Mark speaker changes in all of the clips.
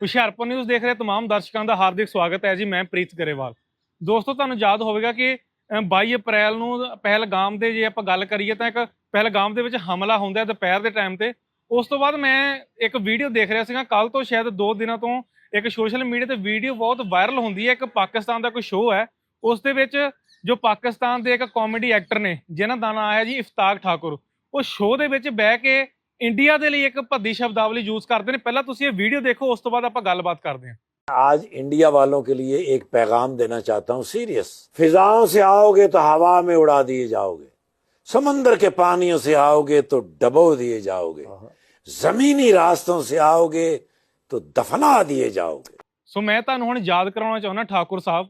Speaker 1: Hoshiarpur news ਦੇਖ ਰਹੇ तमाम ਦਰਸ਼ਕਾਂ ਦਾ ਹਾਰਦਿਕ ਸਵਾਗਤ ਹੈ ਜੀ ਮੈਂ ਪ੍ਰੀਤ ਗਰੇਵਾਲ ਦੋਸਤੋ ਤੁਹਾਨੂੰ ਯਾਦ ਹੋਵੇਗਾ ਕਿ ਅ, 22 ਅਪ੍ਰੈਲ ਨੂੰ ਪਹਿਲਗਾਮ ਦੇ ਜੇ ਆਪਾਂ ਗੱਲ ਕਰੀਏ ਤਾਂ ਇੱਕ ਪਹਿਲਗਾਮ ਦੇ ਵਿੱਚ ਹਮਲਾ ਹੁੰਦਾ ਹੈ ਦੁਪਹਿਰ ਦੇ ਟਾਈਮ ਤੇ ਉਸ ਤੋਂ ਬਾਅਦ ਮੈਂ ਇੱਕ ਵੀਡੀਓ ਦੇਖ ਰਿਹਾ ਸੀਗਾ ਕੱਲ ਤੋਂ ਸ਼ਾਇਦ 2 ਦਿਨਾਂ ਤੋਂ ਇੱਕ ਸੋਸ਼ਲ ਮੀਡੀਆ ਤੇ ਵੀਡੀਓ ਬਹੁਤ ਵਾਇਰਲ ਹੁੰਦੀ ਹੈ ਇੱਕ ਪਾਕਿਸਤਾਨ ਦਾ ਕੋਈ ਸ਼ੋਅ ਹੈ ਉਸ ਦੇ ਵਿੱਚ ਜੋ ਪਾਕਿਸਤਾਨ ਦੇ ਇੱਕ ਕਾਮੇਡੀ ਐਕਟਰ ਨੇ ਜਿਨ੍ਹਾਂ ਦਾ ਨਾਮ ਹੈ ਜੀ ਇਫਤਾਕ ਠਾਕੁਰ ਉਹ ਸ਼ੋਅ ਦੇ ਵਿੱਚ ਬਹਿ ਕੇ ਇੰਡੀਆ ਦੇ ਲਈ ਇੱਕ ਭੱਦੀ ਸ਼ਬਦਾਵਲੀ ਯੂਜ਼ ਕਰਦੇ ਨੇ ਪਹਿਲਾਂ ਤੁਸੀਂ ਇਹ ਵੀਡੀਓ ਦੇਖੋ ਉਸ ਤੋਂ ਬਾਅਦ ਆਪਾਂ ਗੱਲਬਾਤ ਕਰਦੇ ਹਾਂ
Speaker 2: आज इंडिया वालों के लिए एक पैगाम देना चाहता हूं सीरियस फिजाओं से आओगे तो हवा में उड़ा दिए जाओगे समंदर के पानियों से आओगे तो डबो दिए जाओगे जमीनी रास्तों से आओगे तो दफना दिए जाओगे
Speaker 1: ਸੋ ਮੈਂ ਤੁਹਾਨੂੰ ਹੁਣ ਯਾਦ ਕਰਾਉਣਾ ਚਾਹੁੰਦਾ ਠਾਕੁਰ ਸਾਹਿਬ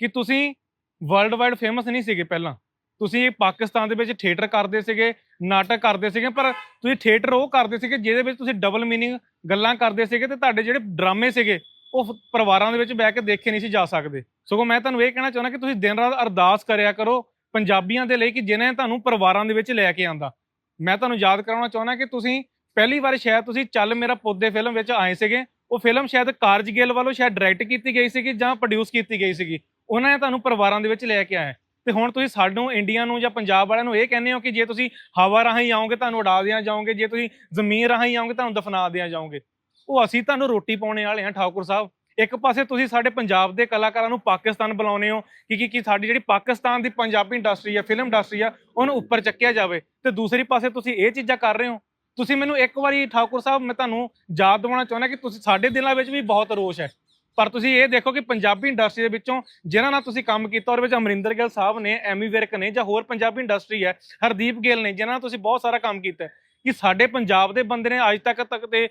Speaker 1: ਕਿ ਤੁਸੀਂ ਵਰਲਡ ਵਾਈਡ ਫੇਮਸ ਨਹੀਂ ਸੀਗੇ ਪਹਿਲਾਂ ਤੁਸੀਂ ਪਾਕਿਸਤਾਨ ਦੇ ਵਿੱਚ ਥੀਏਟਰ ਕਰਦੇ ਸੀਗੇ, ਨਾਟਕ ਕਰਦੇ ਸੀਗੇ, ਪਰ ਤੁਸੀਂ ਥੀਏਟਰ ਉਹ ਕਰਦੇ ਸੀਗੇ ਜਿਹਦੇ ਵਿੱਚ ਤੁਸੀਂ ਡਬਲ ਮੀਨਿੰਗ ਗੱਲਾਂ ਕਰਦੇ ਸੀਗੇ ਤੇ ਤੁਹਾਡੇ ਜਿਹੜੇ ਡਰਾਮੇ ਸੀਗੇ, ਉਹ ਪਰਿਵਾਰਾਂ ਦੇ ਵਿੱਚ ਬਹਿ ਕੇ ਦੇਖੇ ਨਹੀਂ ਸੀ ਜਾ ਸਕਦੇ। ਸਗੋਂ ਮੈਂ ਤੁਹਾਨੂੰ ਇਹ ਕਹਿਣਾ ਚਾਹੁੰਦਾ ਕਿ ਤੁਸੀਂ ਦਿਨ ਰਾਤ ਅਰਦਾਸ ਕਰਿਆ ਕਰੋ ਪੰਜਾਬੀਆਂ ਦੇ ਲਈ ਕਿ ਜਿਨ੍ਹਾਂ ਤੁਹਾਨੂੰ ਪਰਿਵਾਰਾਂ ਦੇ ਵਿੱਚ ਲੈ ਕੇ ਆਂਦਾ। ਮੈਂ ਤੁਹਾਨੂੰ ਯਾਦ ਕਰਾਉਣਾ ਚਾਹੁੰਦਾ ਕਿ ਤੁਸੀਂ ਪਹਿਲੀ ਵਾਰ ਸ਼ਾਇਦ ਤੁਸੀਂ ਚੱਲ ਮੇਰਾ ਪੌਦੇ ਫਿਲਮ ਵਿੱਚ ਆਏ ਸੀਗੇ, ਉਹ ਫਿਲਮ ਸ਼ਾਇਦ ਕਾਰਜ ਵੱਲੋਂ ਸ਼ਾਇਦ ਡਾਇਰੈਕਟ ਕੀਤੀ ਗਈ ਸੀਗੀ ਜਾਂ ਪ੍ਰੋਡਿਊਸ ਕੀਤੀ ਗਈ ਸੀਗੀ, ਉਹਨਾਂ ਨੇ ਤੁਹਾਨੂੰ ਪਰਿਵਾਰਾਂ ਦੇ ਵਿੱਚ ਲੈ ਕੇ ਆਇਆ। ਤੇ ਹੁਣ ਤੁਸੀਂ ਸਾਨੂੰ, ਇੰਡੀਆ ਨੂੰ ਜਾਂ ਪੰਜਾਬ ਵਾਲਿਆਂ ਨੂੰ ਇਹ ਕਹਿੰਦੇ ਹੋ ਕਿ ਜੇ ਤੁਸੀਂ ਹਵਾ ਰਾਹੀਂ ਆਓਗੇ, ਤੁਹਾਨੂੰ ਉਡਾ ਦਿਆਂ ਜਾਓਗੇ, ਜੇ ਤੁਸੀਂ ਜ਼ਮੀਨ ਰਾਹੀਂ ਆਓਗੇ, ਤੁਹਾਨੂੰ ਦਫਨਾ ਦਿਆਂ ਜਾਓਗੇ। ਉਹ ਅਸੀਂ ਤੁਹਾਨੂੰ ਰੋਟੀ ਪਾਉਣੇ ਵਾਲੇ ਹਾਂ, ਠਾਕੁਰ ਸਾਹਿਬ। ਇੱਕ ਪਾਸੇ ਤੁਸੀਂ ਸਾਡੇ ਪੰਜਾਬ ਦੇ ਕਲਾਕਾਰਾਂ ਨੂੰ ਪਾਕਿਸਤਾਨ ਬੁਲਾਉਨੇ ਹੋ ਕਿ, ਕੀ ਕੀ ਸਾਡੀ ਜਿਹੜੀ ਪਾਕਿਸਤਾਨ ਦੀ ਪੰਜਾਬੀ ਇੰਡਸਟਰੀ ਆ, ਫਿਲਮ ਇੰਡਸਟਰੀ ਆ, ਉਹਨੂੰ ਉੱਪਰ ਚੱਕਿਆ ਜਾਵੇ। ਤੇ ਦੂਸਰੀ ਪਾਸੇ ਤੁਸੀਂ ਇਹ ਚੀਜ਼ਾਂ ਕਰ ਰਹੇ ਹੋ। ਤੁਸੀਂ ਮੈਨੂੰ ਇੱਕ ਵਾਰੀ ਠਾਕੁਰ ਸਾਹਿਬ, ਮੈਂ ਤੁਹਾਨੂੰ ਯਾਦ ਦਿਵਾਉਣਾ ਚਾਹੁੰਦਾ ਕਿ ਤੁਸੀਂ ਸਾਡੇ ਦਿਲਾਂ ਵਿੱਚ ਵੀ ਬਹੁਤ ਰੋਸ਼ ਹੈ। ਪਰ ਤੁਸੀਂ ਇਹ ਦੇਖੋ ਕਿ ਪੰਜਾਬੀ ਇੰਡਸਟਰੀ ਦੇ ਵਿੱਚੋਂ ਜਿਨ੍ਹਾਂ ਨਾਲ ਤੁਸੀਂ ਕੰਮ ਕੀਤਾ, ਉਹਦੇ ਵਿੱਚ ਅਮਰਿੰਦਰ ਗਿੱਲ ਸਾਹਿਬ ਨੇ, ਐਮੀ ਵਿਰਕ ਨੇ ਜਾਂ ਹੋਰ ਪੰਜਾਬੀ ਇੰਡਸਟਰੀ ਹੈ, ਹਰਦੀਪ ਗਿੱਲ ਨੇ, ਜਿਨ੍ਹਾਂ ਨਾਲ ਤੁਸੀਂ ਬਹੁਤ ਸਾਰਾ ਕੰਮ ਕੀਤਾ ਕਿ ਸਾਡੇ ਪੰਜਾਬ ਦੇ ਬੰਦੇ ਨੇ ਅੱਜ ਤੱਕ ਤੱਕ ਤੇ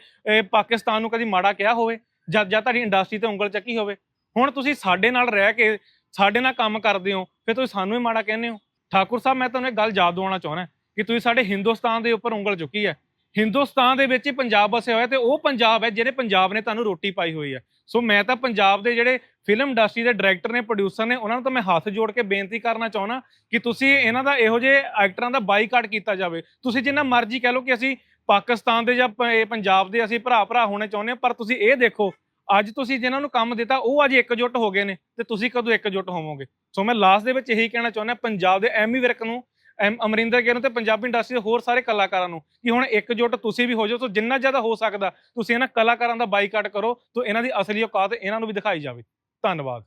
Speaker 1: ਪਾਕਿਸਤਾਨ ਨੂੰ ਕਦੀ ਮਾੜਾ ਕਿਹਾ ਹੋਵੇ ਜਾਂ ਜਾਂ ਤੁਹਾਡੀ ਇੰਡਸਟਰੀ ਤੇ ਉਂਗਲ ਚੱਕੀ ਹੋਵੇ। ਹੁਣ ਤੁਸੀਂ ਸਾਡੇ ਨਾਲ ਰਹਿ ਕੇ, ਸਾਡੇ ਨਾਲ ਕੰਮ ਕਰਦੇ ਹੋ, ਫਿਰ ਤੁਸੀਂ ਸਾਨੂੰ ਹੀ ਮਾੜਾ ਕਹਿੰਦੇ ਹੋ। ਠਾਕੁਰ ਸਾਹਿਬ, ਮੈਂ ਤੁਹਾਨੂੰ ਇੱਕ ਗੱਲ ਯਾਦ ਦਿਵਾਉਣਾ ਚਾਹੁੰਦਾ ਕਿ ਤੁਸੀਂ ਸਾਡੇ ਹਿੰਦੁਸਤਾਨ ਦੇ ਉੱਪਰ ਉਂਗਲ ਚੁੱਕੀ ਹੈ। ਹਿੰਦੁਸਤਾਨ ਦੇ ਵਿੱਚ ਹੀ ਪੰਜਾਬ ਵਸਿਆ ਹੋਇਆ ਤੇ ਉਹ ਪੰਜਾਬ ਹੈ ਜਿਹੜੇ ਪੰਜਾਬ ਨੇ ਤੁਹਾਨੂੰ ਰੋਟੀ ਪਾਈ ਹੋਈ ਹੈ। ਸੋ ਮੈਂ ਤਾਂ ਪੰਜਾਬ ਦੇ ਜਿਹੜੇ ਫਿਲਮ ਇੰਡਸਟਰੀ ਦੇ ਡਾਇਰੈਕਟਰ ਨੇ ਪ੍ਰੋਡਿਊਸਰ ਨੇ, ਉਹਨਾਂ ਨੂੰ ਤਾਂ ਮੈਂ ਹੱਥ ਜੋੜ ਕੇ ਬੇਨਤੀ ਕਰਨਾ ਚਾਹੁੰਦਾ ਕਿ ਤੁਸੀਂ ਇਹਨਾਂ ਦਾ ਇਹੋ ਜਿਹੇ ਐਕਟਰਾਂ ਦਾ ਬਾਈਕਾਟ ਕੀਤਾ ਜਾਵੇ। ਤੁਸੀਂ ਜਿੰਨਾ ਮਰਜ਼ੀ ਕਹਿ ਲਓ ਕਿ ਅਸੀਂ ਪਾਕਿਸਤਾਨ ਦੇ ਜਾਂ ਪੰਜਾਬ ਦੇ ਅਸੀਂ ਭਰਾ ਭਰਾ ਹੋਣੇ ਚਾਹੁੰਦੇ ਹਾਂ, ਪਰ ਤੁਸੀਂ ਇਹ ਦੇਖੋ, ਅੱਜ ਤੁਸੀਂ ਜਿਨ੍ਹਾਂ ਨੂੰ ਕੰਮ ਦਿੱਤਾ, ਉਹ ਅੱਜ ਇਕਜੁੱਟ ਹੋ ਗਏ ਨੇ ਤੇ ਤੁਸੀਂ ਕਦੋਂ ਇਕਜੁੱਟ ਹੋਵੋਗੇ? ਸੋ ਮੈਂ ਲਾਸਟ ਦੇ ਵਿੱਚ ਇਹੀ ਕਹਿਣਾ ਚਾਹੁੰਦਾ, ਪੰਜਾਬ ਦੇ ਐਮੀ ਵਿਰਕ e. ਨੂੰ ਐਮ ਅਮਰਿੰਦਰ ਗਿੱਲ ਨੂੰ ਤੇ ਪੰਜਾਬੀ ਇੰਡਸਟਰੀ ਦੇ ਹੋਰ ਸਾਰੇ ਕਲਾਕਾਰਾਂ ਨੂੰ ਕਿ ਹੁਣ ਇਕਜੁੱਟ ਤੁਸੀਂ ਵੀ ਹੋ ਜਾਓ ਸੋ ਜਿੰਨਾ ਜ਼ਿਆਦਾ ਹੋ ਸਕਦਾ, ਤੁਸੀਂ ਇਹਨਾਂ ਕਲਾਕਾਰਾਂ ਦਾ ਬਾਈਕਾਟ ਕਰੋ, ਤਾਂ ਇਹਨਾਂ ਦੀ ਅਸਲੀ ਔਕਾਤ ਇਹਨਾਂ ਨੂੰ ਵੀ ਦਿਖਾਈ ਜਾਵੇ। ਧੰਨਵਾਦ।